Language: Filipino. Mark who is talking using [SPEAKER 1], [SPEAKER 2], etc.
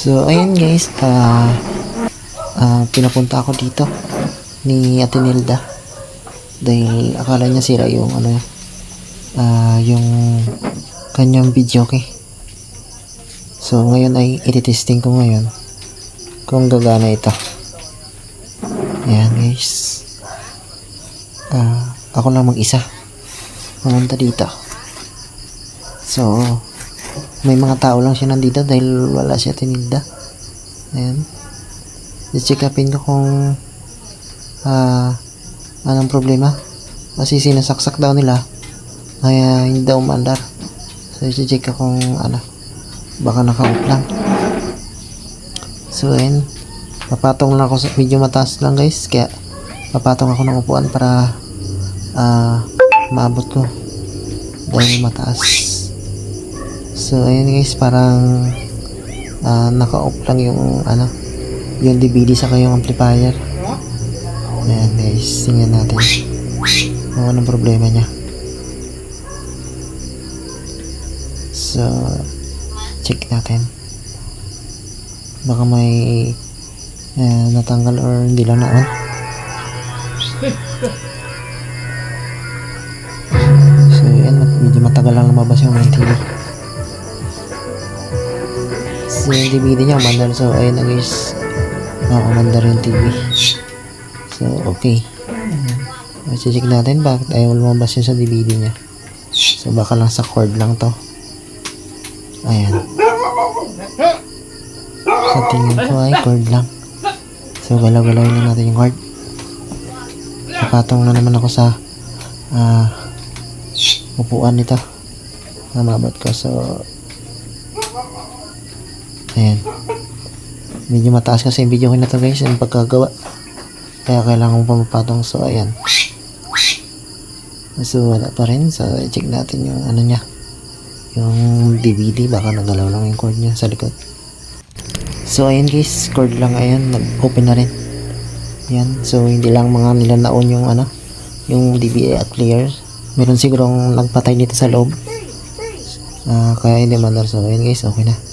[SPEAKER 1] So, ayun guys, ah ah, pinapunta ako dito ni Ate Nilda dahil akala niya sira yung ano ah yung kanyang video okay. So, ngayon ay ititesting ko ngayon kung gagana ito. Ayan guys. Ah, ako lang mag-isa. Pumunta dito. So, may mga tao lang siya nandito dahil wala siya tinilda. Ayan. I-check upin ko kung ah anong problema. Kasi sinasaksak daw nila. Kaya hindi daw umandar. So, i-check ko kung ano. Baka naka-off lang. So, ayan. Papatong lang ako sa medyo mataas lang guys. Kaya papatong ako ng upuan para ah maabot ko. Dahil mataas. So, ayun guys, parang ah, naka-off lang yung ano, yung DVD sa yung amplifier. Ayan guys, tingnan natin kung anong problema niya. So, check natin. Baka may eh, natanggal or hindi lang na on. So, yan, medyo matagal lang lumabas yung TV. So, yung DVD niya, umandar. So, ayun na guys. Uh, umandar yung TV. So, okay. Uh, check natin bakit ayaw lumabas yun sa DVD niya. So, baka lang sa cord lang to. Ayan. Sa tingin ko ay cord lang. So, galaw-galawin na natin yung cord. Napatong na naman ako sa ah upuan nito. Namabot ko. So, ayan. Medyo mataas kasi yung video ko na to guys. Yung pagkagawa. Kaya kailangan ko pamapatong. So, ayan. So, wala pa rin. So, check natin yung ano niya. Yung DVD. Baka nagalaw lang yung cord niya sa likod. So, ayan guys. Cord lang. Ayan. Nag-open na rin. Yan. So, hindi lang mga nila naon yung ano. Yung DVI at player. Meron sigurong nagpatay dito sa loob. Ah, kaya hindi mandar. So, ayan guys. Okay na.